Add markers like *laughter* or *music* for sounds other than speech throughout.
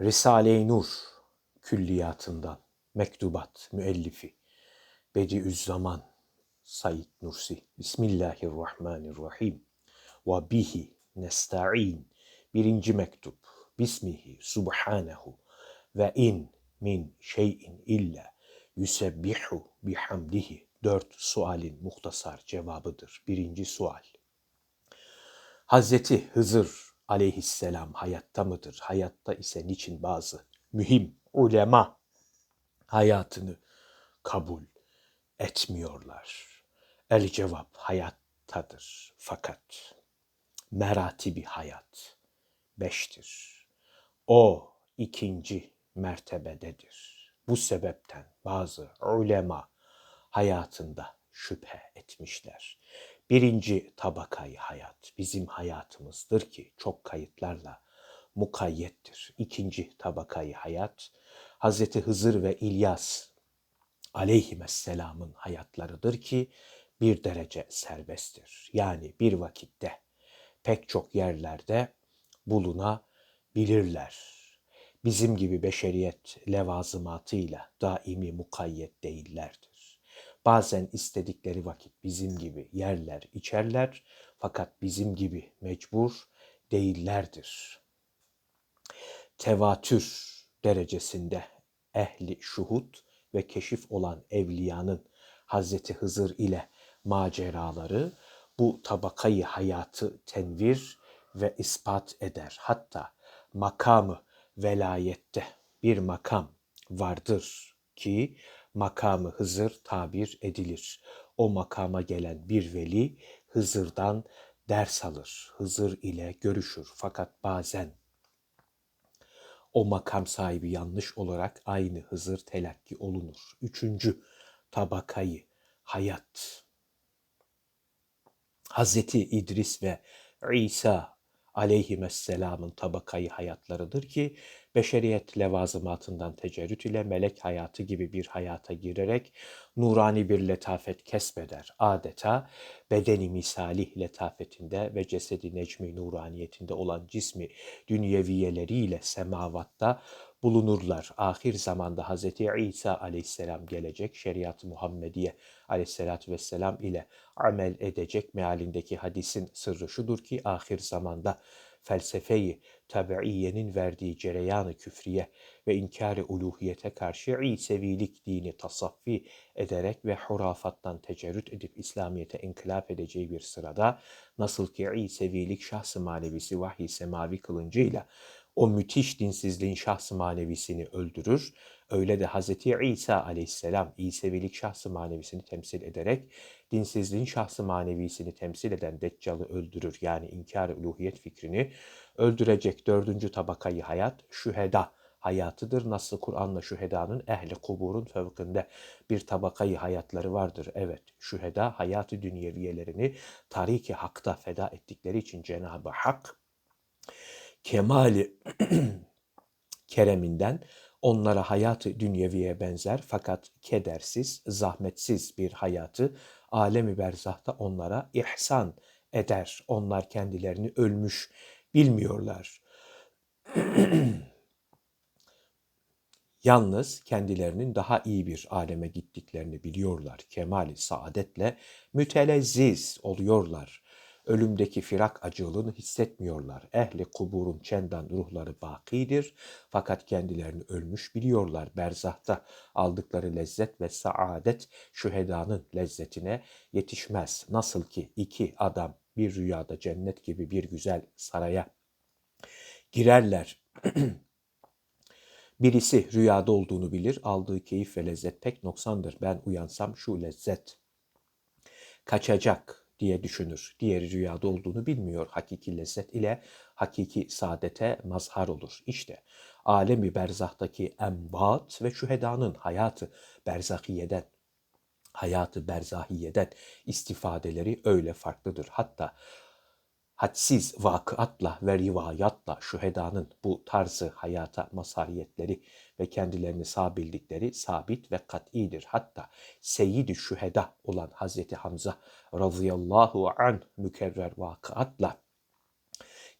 Risale-i Nur külliyatından mektubat müellifi. Bediüzzaman Said Nursi. Bismillahirrahmanirrahim. Ve bihi nesta'in. Birinci mektup. Bismihi subhanehu ve in min şeyin illa yusebbihu bihamdihi. Dört sualin muhtasar cevabıdır. Birinci sual. Hazreti Hızır aleyhisselam hayatta mıdır? Hayatta ise niçin bazı mühim ulema hayatını kabul etmiyorlar? El cevap hayattadır fakat meratibi hayat beştir. O ikinci mertebededir. Bu sebepten bazı ulema hayatında şüphe etmişler. Birinci tabakayı hayat bizim hayatımızdır ki çok kayıtlarla mukayyettir. İkinci tabakayı hayat Hazreti Hızır ve İlyas aleyhisselamın hayatlarıdır ki bir derece serbesttir. Yani bir vakitte pek çok yerlerde bulunabilirler. Bizim gibi beşeriyet levazımatıyla daimi mukayyet değillerdir. Bazen istedikleri vakit bizim gibi yerler, içerler fakat bizim gibi mecbur değillerdir. Tevatür derecesinde ehli şuhut ve keşif olan evliyanın Hazreti Hızır ile maceraları bu tabakayı hayatı tenvir ve ispat eder. Hatta makamı velayette bir makam vardır ki makamı Hızır tabir edilir. O makama gelen bir veli Hızır'dan ders alır. Hızır ile görüşür. Fakat bazen o makam sahibi yanlış olarak aynı Hızır telakki olunur. Üçüncü tabakayı hayat. Hazreti İdris ve İsa aleyhisselamın tabakayı hayatlarıdır ki beşeriyet levazımatından tecerrüt ile melek hayatı gibi bir hayata girerek nurani bir letafet kesbeder. Adeta bedeni misali letafetinde ve cesedi necmi nuraniyetinde olan cismi dünyeviyeleriyle semavatta bulunurlar. Ahir zamanda Hz. İsa aleyhisselam gelecek, şeriat-ı Muhammediye aleyhisselatü vesselam ile amel edecek mealindeki hadisin sırrı şudur ki ahir zamanda felsefeyi tabiiyenin verdiği cereyanı küfriye ve inkar-ı uluhiyete karşı İsevilik dini tasaffi ederek ve hurafattan tecerrüt edip İslamiyet'e inkılap edeceği bir sırada nasıl ki İsevilik şahs-ı manevisi vahiy semavi kılıncıyla o müthiş dinsizliğin şahs-ı manevisini öldürür. Öyle de Hz. İsa aleyhisselam İsevilik şahs-ı manevisini temsil ederek dinsizliğin şahs-ı manevisini temsil eden Deccal'ı öldürür. Yani inkar uluhiyet fikrini öldürecek dördüncü tabakayı hayat şüheda hayatıdır. Nasıl Kur'an'la şühedanın ehli kuburun fevkinde bir tabakayı hayatları vardır. Evet şüheda hayatı dünyeviyelerini tariki hakta feda ettikleri için Cenab-ı Hak kemali *clears throat* kereminden onlara hayatı dünyeviye benzer fakat kedersiz, zahmetsiz bir hayatı alemi berzahta onlara ihsan eder. Onlar kendilerini ölmüş bilmiyorlar. *clears throat* Yalnız kendilerinin daha iyi bir aleme gittiklerini biliyorlar. Kemali saadetle mütelezziz oluyorlar ölümdeki firak acılığını hissetmiyorlar. Ehli kuburun çendan ruhları bakidir fakat kendilerini ölmüş biliyorlar. Berzahta aldıkları lezzet ve saadet şühedanın lezzetine yetişmez. Nasıl ki iki adam bir rüyada cennet gibi bir güzel saraya girerler. *clears throat* Birisi rüyada olduğunu bilir, aldığı keyif ve lezzet pek noksandır. Ben uyansam şu lezzet kaçacak, diye düşünür. Diğeri rüyada olduğunu bilmiyor. Hakiki lezzet ile hakiki saadete mazhar olur. İşte alemi berzahtaki embat ve şühedanın hayatı berzahiyeden, hayatı berzahiyeden istifadeleri öyle farklıdır. Hatta hadsiz vakıatla ve rivayatla şühedanın bu tarzı hayata masariyetleri ve kendilerini sağ bildikleri sabit ve kat'idir. Hatta seyyid şüheda olan Hazreti Hamza radıyallahu an mükerrer vakıatla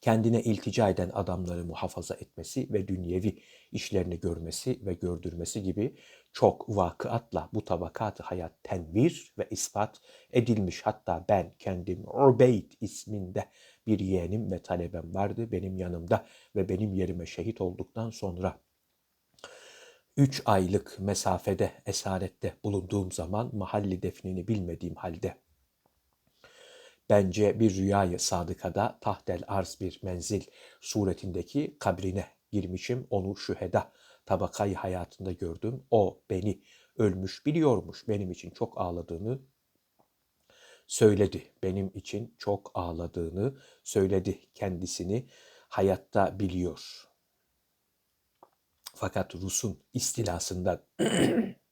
kendine iltica eden adamları muhafaza etmesi ve dünyevi işlerini görmesi ve gördürmesi gibi çok vakıatla bu tabakatı hayat tenvir ve ispat edilmiş. Hatta ben kendim Ubeyd isminde bir yeğenim ve talebem vardı benim yanımda ve benim yerime şehit olduktan sonra 3 aylık mesafede esarette bulunduğum zaman mahalli defnini bilmediğim halde bence bir rüyayı sadıkada tahtel arz bir menzil suretindeki kabrine girmişim. Onu şüheda tabakayı hayatında gördüm. O beni ölmüş biliyormuş. Benim için çok ağladığını söyledi. Benim için çok ağladığını söyledi. Kendisini hayatta biliyor. Fakat Rus'un istilasından *clears throat*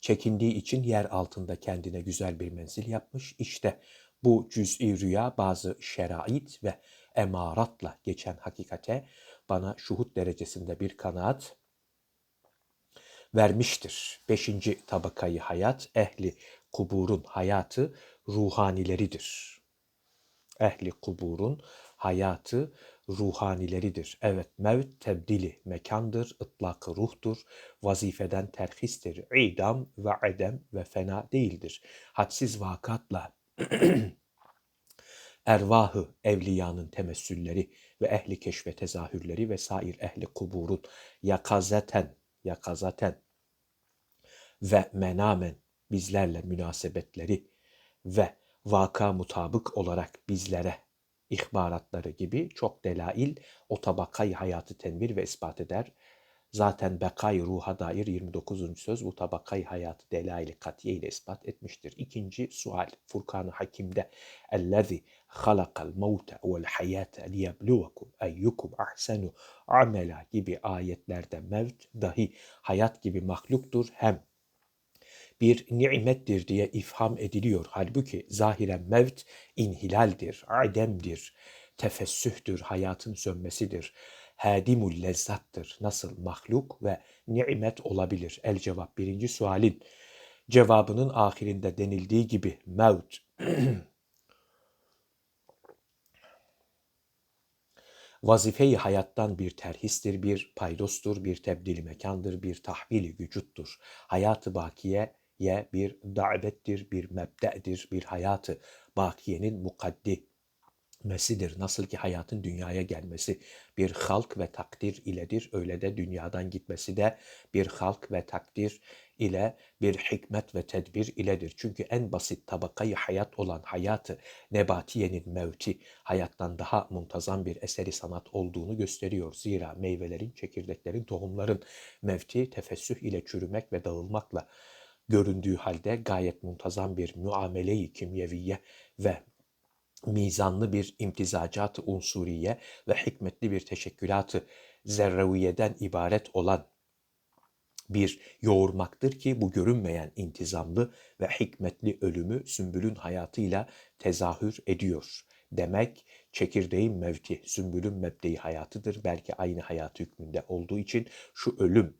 çekindiği için yer altında kendine güzel bir menzil yapmış. İşte bu cüz'i rüya bazı şerait ve emaratla geçen hakikate bana şuhut derecesinde bir kanaat vermiştir. Beşinci tabakayı hayat, ehli kuburun hayatı ruhanileridir. Ehli kuburun hayatı ruhanileridir. Evet mevt tebdili mekandır, ıtlakı ruhtur, vazifeden terhistir. İdam ve edem ve fena değildir. Hadsiz vakatla *clears throat* ervahı evliyanın temessülleri ve ehli keşfe tezahürleri ve sair ehli kuburun yakazeten, yakazaten ve menamen bizlerle münasebetleri ve vaka mutabık olarak bizlere ihbaratları gibi çok delail o tabakayı hayatı tenvir ve ispat eder. Zaten bekay ruha dair 29. söz bu tabakayı hayatı delaili katiye ile ispat etmiştir. İkinci sual Furkan-ı Hakim'de اَلَّذِي خَلَقَ الْمَوْتَ وَالْحَيَاةَ لِيَبْلُوَكُمْ اَيُّكُمْ اَحْسَنُ amela gibi ayetlerde mevt dahi hayat gibi mahluktur hem bir nimettir diye ifham ediliyor. Halbuki zahiren mevt inhilaldir, ademdir, tefessühtür, hayatın sönmesidir. Hadimul lezzattır. Nasıl mahluk ve nimet olabilir? El cevap birinci sualin cevabının ahirinde denildiği gibi mevt *clears throat* vazifeyi hayattan bir terhistir, bir paydostur, bir tebdili mekandır, bir tahvili vücuttur. Hayatı bakiye ye bir davettir, bir mebde'dir, bir hayatı bakiyenin mukaddi mesidir. Nasıl ki hayatın dünyaya gelmesi bir halk ve takdir iledir. Öyle de dünyadan gitmesi de bir halk ve takdir ile bir hikmet ve tedbir iledir. Çünkü en basit tabakayı hayat olan hayatı nebatiyenin mevti hayattan daha muntazam bir eseri sanat olduğunu gösteriyor. Zira meyvelerin, çekirdeklerin, tohumların mevti tefessüh ile çürümek ve dağılmakla göründüğü halde gayet muntazam bir muamele-i kimyeviye ve mizanlı bir imtizacat-ı unsuriye ve hikmetli bir teşekkülat-ı zerreviyeden ibaret olan bir yoğurmaktır ki bu görünmeyen intizamlı ve hikmetli ölümü sümbülün hayatıyla tezahür ediyor. Demek çekirdeğin mevti, sümbülün mebdeyi hayatıdır. Belki aynı hayat hükmünde olduğu için şu ölüm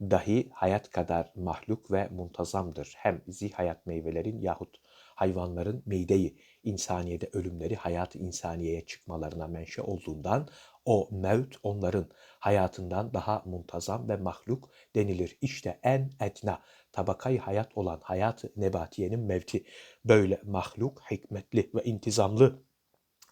dahi hayat kadar mahluk ve muntazamdır. Hem zihayat meyvelerin yahut hayvanların meydeyi, insaniyede ölümleri hayat insaniyeye çıkmalarına menşe olduğundan o mevt onların hayatından daha muntazam ve mahluk denilir. İşte en etna tabakayı hayat olan hayat nebatiyenin mevti böyle mahluk, hikmetli ve intizamlı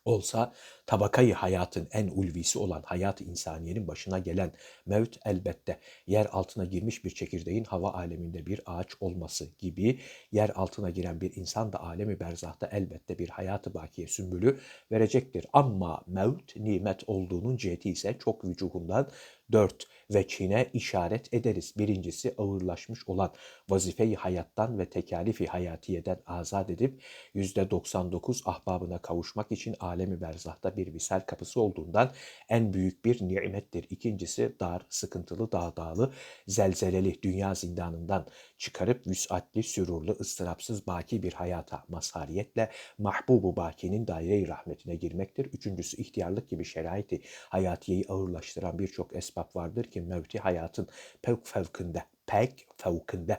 olsa tabakayı hayatın en ulvisi olan hayat-ı insaniyenin başına gelen mevt elbette yer altına girmiş bir çekirdeğin hava aleminde bir ağaç olması gibi yer altına giren bir insan da alemi berzahta elbette bir hayatı bakiye sümbülü verecektir. Ama mevt nimet olduğunun ciheti ise çok vücuhundan dört veçhine işaret ederiz. Birincisi ağırlaşmış olan vazifeyi hayattan ve tekalifi hayatiyeden azat edip %99 ahbabına kavuşmak için alemi berzahta bir visal kapısı olduğundan en büyük bir nimettir. İkincisi dar, sıkıntılı, dağdağlı, zelzeleli dünya zindanından çıkarıp vüsatli, sürurlu, ıstırapsız baki bir hayata mazhariyetle mahbubu bakinin daire-i rahmetine girmektir. Üçüncüsü ihtiyarlık gibi şeraiti hayatiyeyi ağırlaştıran birçok esbab vardır ki mevti hayatın pek fevkinde, pek fevkinde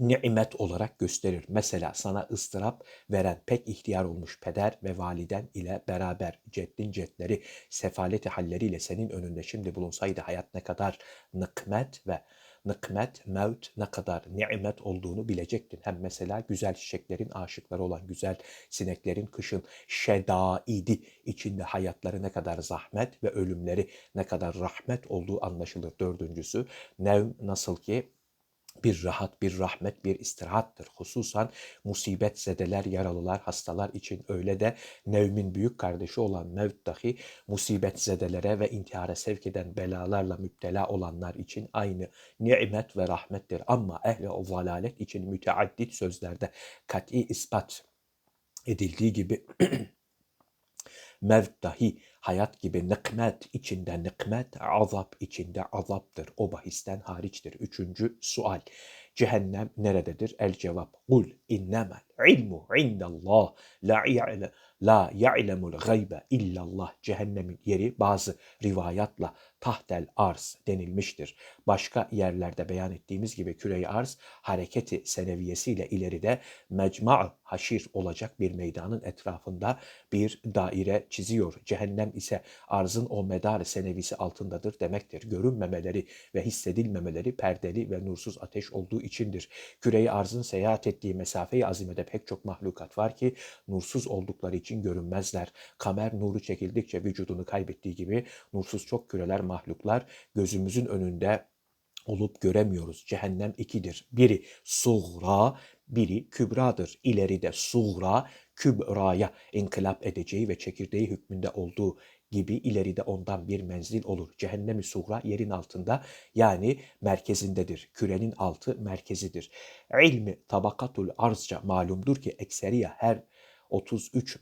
nimet olarak gösterir. Mesela sana ıstırap veren pek ihtiyar olmuş peder ve validen ile beraber ceddin cetleri sefaleti halleriyle senin önünde şimdi bulunsaydı hayat ne kadar nıkmet ve nıkmet, mevt ne kadar nimet olduğunu bilecektin. Hem mesela güzel çiçeklerin aşıkları olan güzel sineklerin kışın şedaidi içinde hayatları ne kadar zahmet ve ölümleri ne kadar rahmet olduğu anlaşılır. Dördüncüsü nevm nasıl ki bir rahat, bir rahmet, bir istirahattır. Hususan musibet zedeler, yaralılar, hastalar için öyle de nevmin büyük kardeşi olan mevt dahi musibet zedelere ve intihara sevk eden belalarla müptela olanlar için aynı nimet ve rahmettir. Ama ehli zalalet için müteaddit sözlerde kat'i ispat edildiği gibi *clears throat* mevt dahi hayat gibi nikmet içinde nikmet, azap içinde azaptır. O bahisten hariçtir. Üçüncü sual. Cehennem nerededir? El cevap. Kul innemel ilmu indallah la ya'le la ya'lemul gaybe illallah. Cehennemin yeri bazı rivayatla tahtel arz denilmiştir. Başka yerlerde beyan ettiğimiz gibi küre arz hareketi seneviyesiyle ileride mecma haşir olacak bir meydanın etrafında bir daire çiziyor. Cehennem ise arzın o medar senevisi altındadır demektir. Görünmemeleri ve hissedilmemeleri perdeli ve nursuz ateş olduğu içindir. Küreyi arzın seyahat ettiği mesafeyi azimede pek çok mahlukat var ki nursuz oldukları için görünmezler. Kamer nuru çekildikçe vücudunu kaybettiği gibi nursuz çok küreler mahluklar gözümüzün önünde olup göremiyoruz. Cehennem ikidir. Biri suğra, biri kübradır. İleride suğra, kübraya inkılap edeceği ve çekirdeği hükmünde olduğu gibi ileride ondan bir menzil olur. Cehennemi suğra yerin altında yani merkezindedir. Kürenin altı merkezidir. İlmi tabakatul arzca malumdur ki ekseriye her 33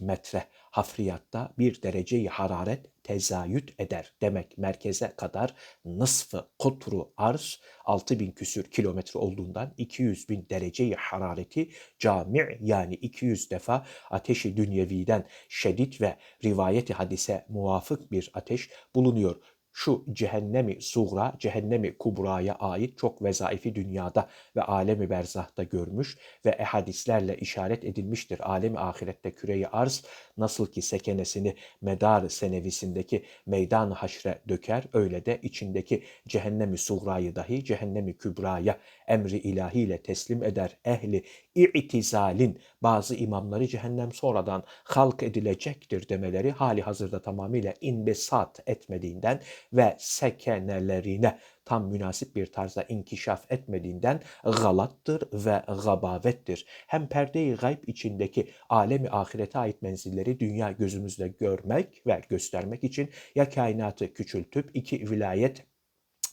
metre hafriyatta bir dereceyi hararet tezayüt eder. Demek merkeze kadar nısfı kutru arz 6000 küsür kilometre olduğundan 200 bin dereceyi harareti cami yani 200 defa ateşi dünyeviden şedid ve rivayeti hadise muvafık bir ateş bulunuyor şu cehennemi suğra, cehennemi kubraya ait çok vezaifi dünyada ve alemi berzahta görmüş ve ehadislerle işaret edilmiştir. Alemi ahirette küreyi arz nasıl ki sekenesini medar senevisindeki meydan haşre döker, öyle de içindeki cehennemi suğrayı dahi cehennemi kübraya emri ilahiyle teslim eder. Ehli i'tizalin bazı imamları cehennem sonradan halk edilecektir demeleri hali hazırda tamamıyla inbesat etmediğinden ve sekenelerine tam münasip bir tarzda inkişaf etmediğinden galattır ve gabavettir. Hem perde-i gayb içindeki alemi ahirete ait menzilleri dünya gözümüzle görmek ve göstermek için ya kainatı küçültüp iki vilayet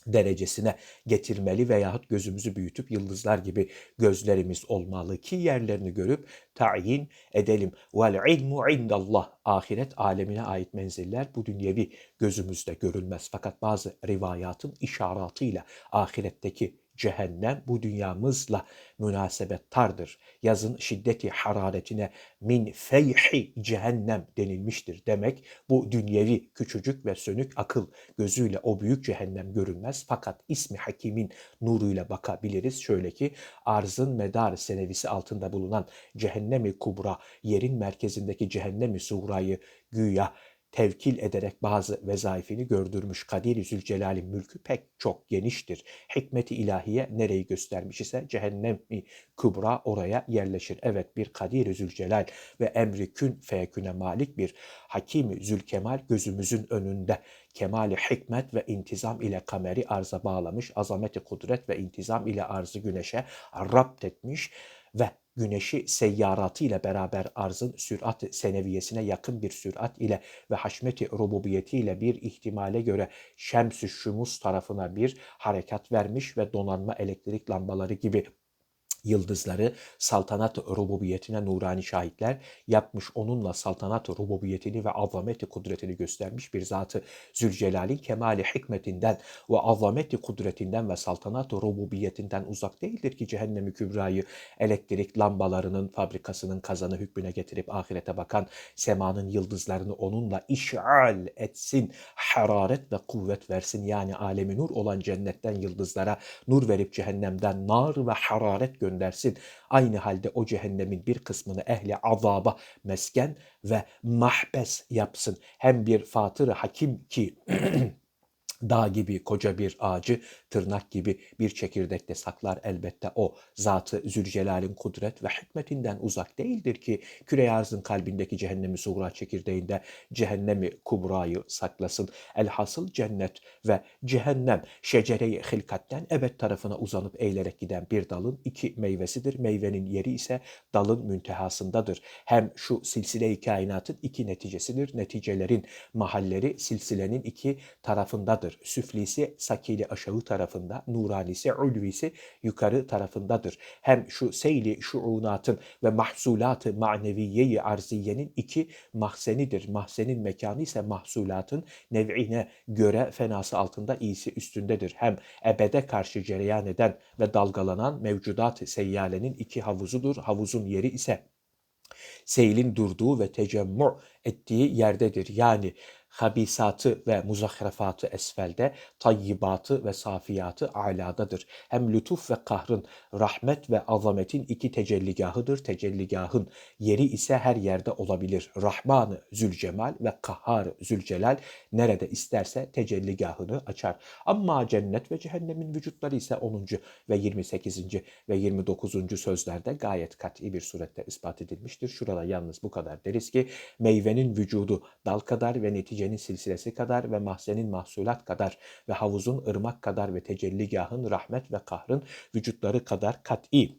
derecesine getirmeli veyahut gözümüzü büyütüp yıldızlar gibi gözlerimiz olmalı ki yerlerini görüp tayin edelim. Vel ilmu indallah. Ahiret alemine ait menziller bu dünyevi gözümüzde görülmez. Fakat bazı rivayatın işaratıyla ahiretteki cehennem bu dünyamızla münasebettardır. Yazın şiddeti hararetine min feyhi cehennem denilmiştir. Demek bu dünyevi küçücük ve sönük akıl gözüyle o büyük cehennem görünmez. Fakat ismi hakimin nuruyla bakabiliriz. Şöyle ki arzın medar senevisi altında bulunan cehennemi kubra yerin merkezindeki cehennemi suğrayı güya tevkil ederek bazı vezaifini gördürmüş Kadir-i Zülcelal'in mülkü pek çok geniştir. Hikmeti ilahiye nereyi göstermiş ise cehennemi kubra oraya yerleşir. Evet bir Kadir-i Zülcelal ve emri kün feyeküne malik bir Hakim-i Zülkemal gözümüzün önünde kemali hikmet ve intizam ile kameri arza bağlamış, azameti kudret ve intizam ile arzı güneşe rapt etmiş ve güneşi seyyaratı ile beraber arzın sürat seneviyesine yakın bir sürat ile ve haşmeti rububiyeti ile bir ihtimale göre şems-ü şumus tarafına bir harekat vermiş ve donanma elektrik lambaları gibi yıldızları saltanat rububiyetine nurani şahitler yapmış onunla saltanat rububiyetini ve azameti kudretini göstermiş bir zatı Zülcelal'in kemali hikmetinden ve azameti kudretinden ve saltanat rububiyetinden uzak değildir ki cehennemi kübrayı elektrik lambalarının fabrikasının kazanı hükmüne getirip ahirete bakan semanın yıldızlarını onunla işal etsin, hararet ve kuvvet versin yani alemi nur olan cennetten yıldızlara nur verip cehennemden nar ve hararet göndersin göndersin. Aynı halde o cehennemin bir kısmını ehli azaba mesken ve mahbes yapsın. Hem bir fatır hakim ki *clears throat* dağ gibi koca bir ağacı tırnak gibi bir çekirdekte saklar elbette o zatı Zülcelal'in kudret ve hikmetinden uzak değildir ki küre arzın kalbindeki cehennemi suğra çekirdeğinde cehennemi kubrayı saklasın. Elhasıl cennet ve cehennem şecere-i hilkatten ebed tarafına uzanıp eğilerek giden bir dalın iki meyvesidir. Meyvenin yeri ise dalın müntehasındadır. Hem şu silsile-i kainatın iki neticesidir. Neticelerin mahalleri silsilenin iki tarafındadır tarafındadır. Süflisi sakili aşağı tarafında, nuranisi ulvisi yukarı tarafındadır. Hem şu seyli şuunatın ve mahsulatı maneviyeyi arziyenin iki mahzenidir. Mahzenin mekanı ise mahsulatın nev'ine göre fenası altında iyisi üstündedir. Hem ebede karşı cereyan eden ve dalgalanan mevcudat seyyalenin iki havuzudur. Havuzun yeri ise seylin durduğu ve tecemmü ettiği yerdedir. Yani habisatı ve muzahrefatı esfelde, tayyibatı ve safiyatı aladadır. Hem lütuf ve kahrın, rahmet ve azametin iki tecelligahıdır. Tecelligahın yeri ise her yerde olabilir. Rahmanı Zülcemal ve Kahhar Zülcelal nerede isterse tecelligahını açar. Ama cennet ve cehennemin vücutları ise 10. ve 28. ve 29. sözlerde gayet kat'i bir surette ispat edilmiştir. Şurada yalnız bu kadar deriz ki meyvenin vücudu dal kadar ve netice gecenin silsilesi kadar ve mahzenin mahsulat kadar ve havuzun ırmak kadar ve tecelligahın rahmet ve kahrın vücutları kadar kat'i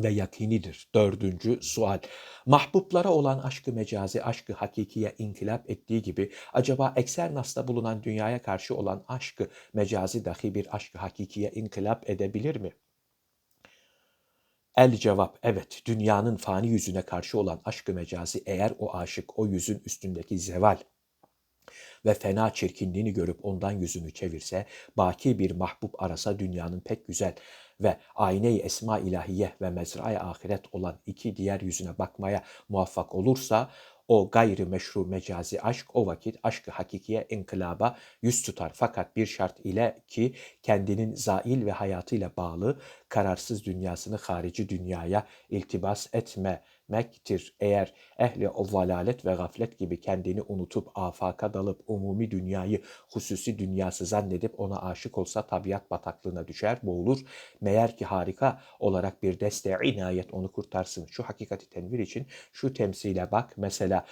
ve yakinidir. Dördüncü sual. Mahbuplara olan aşkı mecazi, aşkı hakikiye inkılap ettiği gibi acaba ekser nasla bulunan dünyaya karşı olan aşkı mecazi dahi bir aşkı hakikiye inkılap edebilir mi? El cevap evet dünyanın fani yüzüne karşı olan aşkı mecazi eğer o aşık o yüzün üstündeki zeval ve fena çirkinliğini görüp ondan yüzünü çevirse, baki bir mahbub arasa dünyanın pek güzel ve ayne-i esma ilahiye ve mezra-i ahiret olan iki diğer yüzüne bakmaya muvaffak olursa, o gayri meşru mecazi aşk o vakit aşkı hakikiye inkılaba yüz tutar. Fakat bir şart ile ki kendinin zail ve hayatıyla bağlı kararsız dünyasını harici dünyaya iltibas etme mektir. Eğer ehli o zalalet ve gaflet gibi kendini unutup afaka dalıp umumi dünyayı hususi dünyası zannedip ona aşık olsa tabiat bataklığına düşer, boğulur. Meğer ki harika olarak bir deste inayet onu kurtarsın. Şu hakikati tenvir için şu temsile bak. Mesela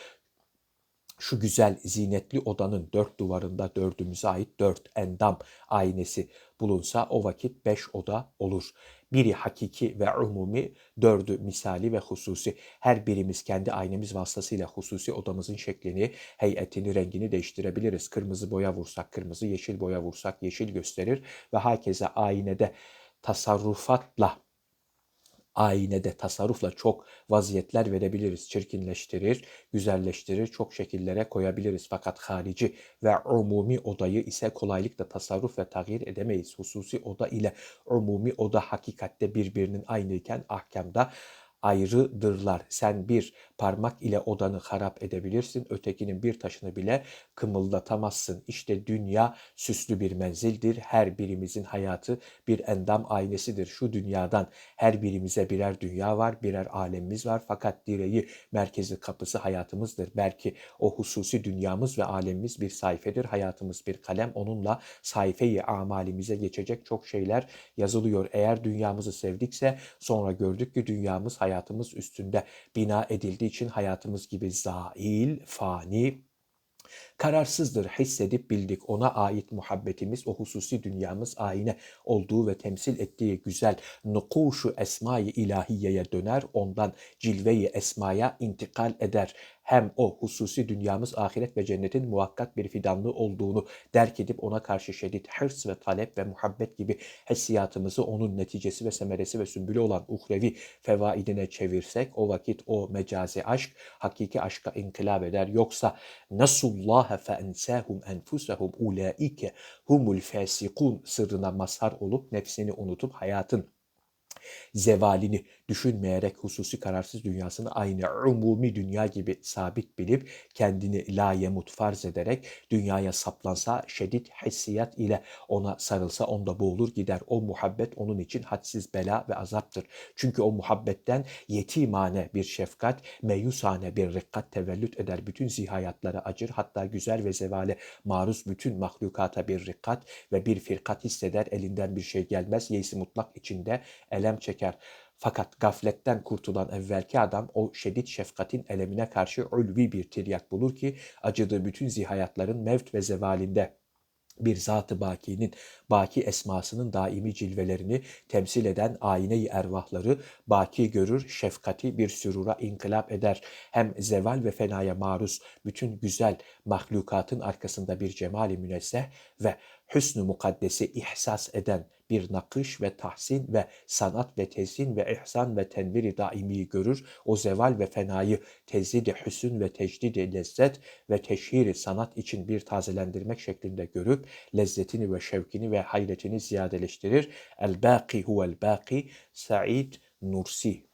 şu güzel zinetli odanın dört duvarında dördümüze ait dört endam aynesi bulunsa o vakit beş oda olur. Biri hakiki ve umumi, dördü misali ve hususi. Her birimiz kendi aynemiz vasıtasıyla hususi odamızın şeklini, heyetini, rengini değiştirebiliriz. Kırmızı boya vursak kırmızı, yeşil boya vursak yeşil gösterir ve herkese aynede tasarrufatla aynede tasarrufla çok vaziyetler verebiliriz. Çirkinleştirir, güzelleştirir, çok şekillere koyabiliriz. Fakat harici ve umumi odayı ise kolaylıkla tasarruf ve tağyir edemeyiz. Hususi oda ile umumi oda hakikatte birbirinin aynıyken ahkamda ayrıdırlar. Sen bir parmak ile odanı harap edebilirsin, ötekinin bir taşını bile kımıldatamazsın. İşte dünya süslü bir menzildir. Her birimizin hayatı bir endam aynesidir. Şu dünyadan her birimize birer dünya var, birer alemimiz var. Fakat direği, merkezi kapısı hayatımızdır. Belki o hususi dünyamız ve alemimiz bir sayfedir. Hayatımız bir kalem. Onunla sayfeyi amalimize geçecek çok şeyler yazılıyor. Eğer dünyamızı sevdikse sonra gördük ki dünyamız hayatımız hayatımız üstünde bina edildiği için hayatımız gibi zail, fani, kararsızdır hissedip bildik ona ait muhabbetimiz o hususi dünyamız ayine olduğu ve temsil ettiği güzel nukuşu esma-i ilahiyeye döner ondan cilve-i esmaya intikal eder hem o hususi dünyamız ahiret ve cennetin muhakkak bir fidanlığı olduğunu derk edip ona karşı şiddet, hırs ve talep ve muhabbet gibi hissiyatımızı onun neticesi ve semeresi ve sümbülü olan uhrevi fevaidine çevirsek o vakit o mecazi aşk hakiki aşka inkılap eder. Yoksa nasullaha fe ensahum enfusahum ulaike humul fasikun sırrına mazhar olup nefsini unutup hayatın zevalini düşünmeyerek hususi kararsız dünyasını aynı umumi dünya gibi sabit bilip kendini la yemut farz ederek dünyaya saplansa şiddet hissiyat ile ona sarılsa onda boğulur gider. O muhabbet onun için hadsiz bela ve azaptır. Çünkü o muhabbetten yetimane bir şefkat, meyusane bir rikkat tevellüt eder. Bütün zihayatlara acır hatta güzel ve zevale maruz bütün mahlukata bir rikkat ve bir firkat hisseder. Elinden bir şey gelmez. Yeysi mutlak içinde elem çeker. Fakat gafletten kurtulan evvelki adam o şiddet şefkatin elemine karşı ulvi bir tiryak bulur ki acıdığı bütün zihayatların mevt ve zevalinde bir zat-ı bakinin, baki esmasının daimi cilvelerini temsil eden ayine-i ervahları baki görür, şefkati bir sürura inkılap eder. Hem zeval ve fenaya maruz bütün güzel mahlukatın arkasında bir cemali münezzeh ve hüsnü mukaddesi ihsas eden bir nakış ve tahsin ve sanat ve tezyin ve ihsan ve tenviri daimiyi görür. O zeval ve fenayı tezidi hüsün ve tecdidi lezzet ve teşhiri sanat için bir tazelendirmek şeklinde görüp lezzetini ve şevkini ve hayretini ziyadeleştirir. El-Baki huvel-Baki Said Nursi